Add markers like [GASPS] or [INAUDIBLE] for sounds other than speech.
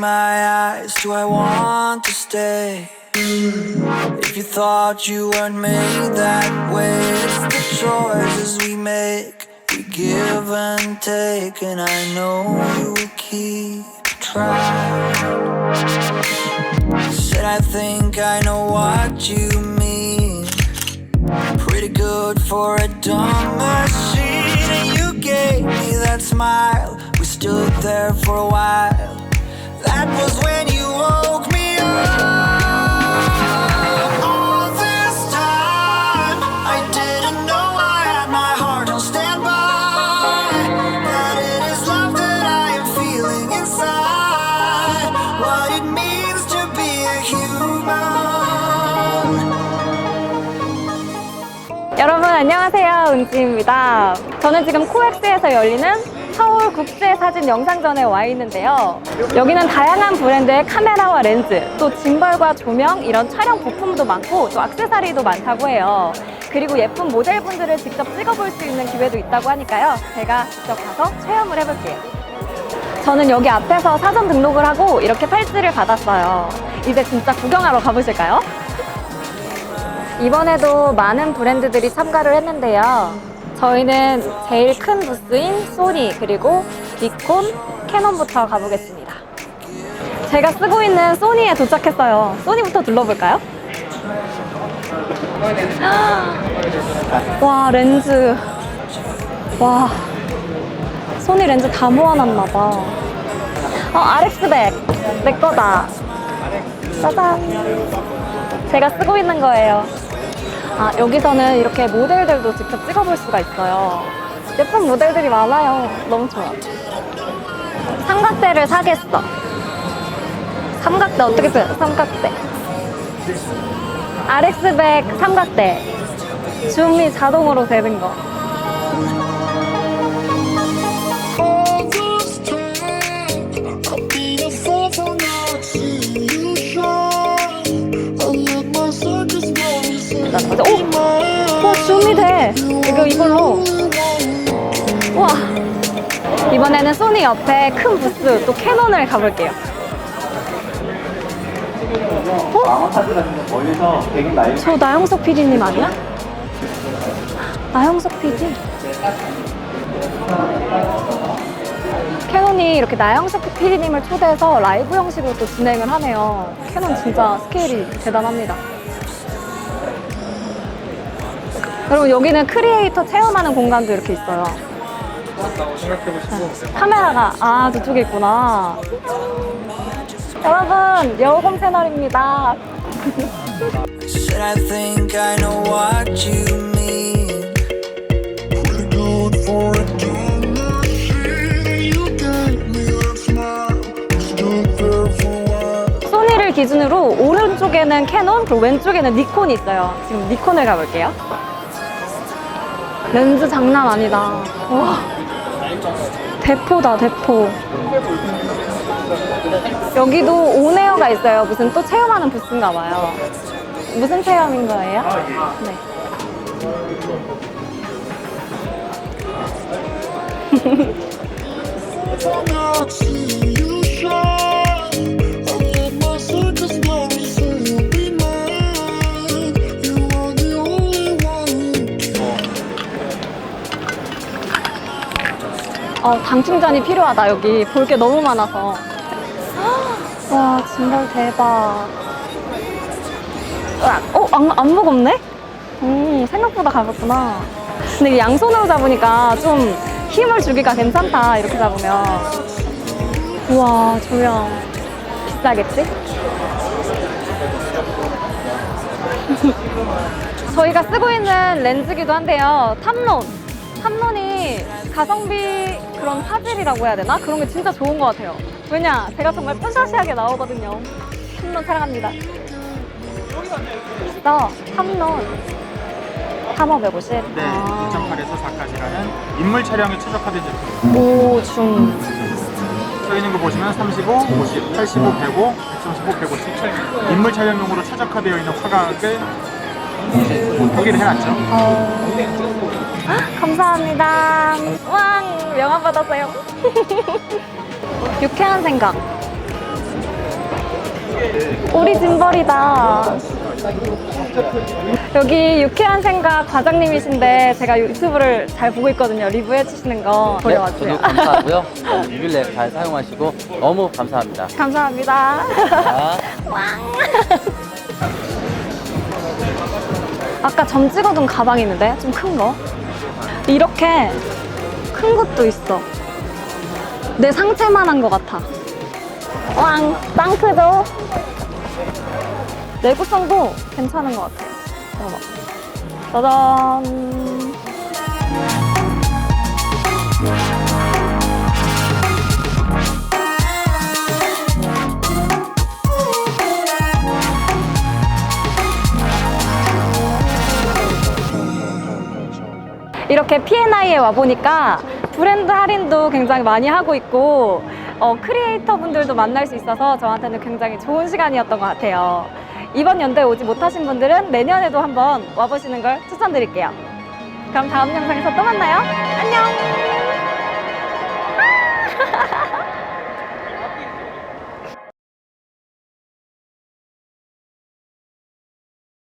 my eyes, do I want to stay? If you thought you weren't made that way, it's the choices we make. We give and take, and I know you will keep trying. Said I think I know what you mean. Pretty good for a dumb machine, and you gave me that smile. We stood there for a while. 여러분 안녕하세요. 은지입니다. 저는 지금 코엑스에서 열리는 서울 국제 사진 영상전에 와 있는데요. 여기는 다양한 브랜드의 카메라와 렌즈 또 짐벌과 조명 이런 촬영 부품도 많고 또 액세서리도 많다고 해요. 그리고 예쁜 모델분들을 직접 찍어볼 수 있는 기회도 있다고 하니까요. 제가 직접 가서 체험을 해볼게요. 저는 여기 앞에서 사전 등록을 하고 이렇게 팔찌를 받았어요. 이제 진짜 구경하러 가보실까요? 이번에도 많은 브랜드들이 참가를 했는데요. 저희는 제일 큰 부스인 소니 그리고 니콘, 캐논부터 가보겠습니다. 제가 쓰고 있는 소니에 도착했어요. 소니부터 둘러볼까요? [GASPS] 와 렌즈 와 소니 렌즈 다 모아놨나봐. 어 RX백 내 거다. 짜잔. 제가 쓰고 있는 거예요. 아, 여기서는 이렇게 모델들도 직접 찍어볼 수가 있어요. 예쁜 모델들이 많아요. 너무 좋아. 삼각대를 사겠어. 삼각대 어떻게 써요? 삼각대. RX백 삼각대. 줌이 자동으로 되는 거. In 오! 와, 줌이 돼. 이거 이걸로. 우와. 이번에는 소니 옆에 큰 부스, 또 캐논을 가볼게요. 어? 저 나영석 PD님 아니야? 나영석 PD? 캐논이 이렇게 나영석 PD님을 초대해서 라이브 형식으로 또 진행을 하네요. 캐논 진짜 스케일이 대단합니다. 여러분 여기는 크리에이터 체험하는 공간도 이렇게 있어요. 카메라가 아 저쪽에 있구나. 여러분 여우곰 채널입니다. Said I think I know what you mean. Pretty good for a dumb machine. You gave me that smile. Stood there for a while. 소니를 기준으로 오른쪽에는 캐논 그리고 왼쪽에는 니콘이 있어요. 지금 니콘을 가볼게요. 렌즈 장난 아니다. 와 대포다 대포. 여기도 온에어가 있어요. 무슨 또 체험하는 부스인가 봐요. 무슨 체험인 거예요? 네. [LAUGHS] 어, 당 충전이 필요하다, 여기. 볼 게 너무 많아서. [GASPS] 와, 진짜 대박. 어, 안, 안 무겁네? 음, 생각보다 가볍구나. 근데 양손으로 잡으니까 좀 힘을 주기가 괜찮다, 이렇게 잡으면. 우와, 조명. 비싸겠지? [LAUGHS] 저희가 쓰고 있는 렌즈기도 한데요. 탑론. 탑론이 가성비 그런 화질이라고 해야 되나? 그런 게 진짜 좋은 것 같아요. 왜냐? 제가 정말 뽀샤시하게 나오거든요. 탑론 사랑합니다. 있어. 탑론. 3,550. 네, 아. 2.8에서 4까지라는 인물 촬영에 최적화된 제품. 오, 중. 써 있는 거 보시면 35, 50, 85, 105, 135, 150. 인물 촬영용으로 최적화되어 있는 화각을 표기를 해놨죠. 어. 헉, 감사합니다. 왕! 명함 받았어요. [LAUGHS] 유쾌한 생각. 우리 짐벌이다. 여기 유쾌한 생각 과장님이신데 제가 유튜브를 잘 보고 있거든요. 리뷰해 주시는 거 보러 네, 왔어요. 저도 감사하고요. [LAUGHS] 유빌렉 잘 사용하시고 너무 감사합니다. 감사합니다. 자, 아까 점 찍어둔 가방이 있는데 좀 큰 거. 이렇게 큰 것도 있어. 내 상체만한 것 같아. 왕, 땅 크죠? 내구성도 괜찮은 것 같아요. 봐봐. 짜잔. 이렇게 P&I에 와보니까 브랜드 할인도 굉장히 많이 하고 있고 어, 크리에이터 분들도 만날 수 있어서 저한테는 굉장히 좋은 시간이었던 것 같아요. 이번 연도에 오지 못하신 분들은 내년에도 한번 와보시는 걸 추천드릴게요. 그럼 다음 영상에서 또 만나요. 안녕! [LAUGHS]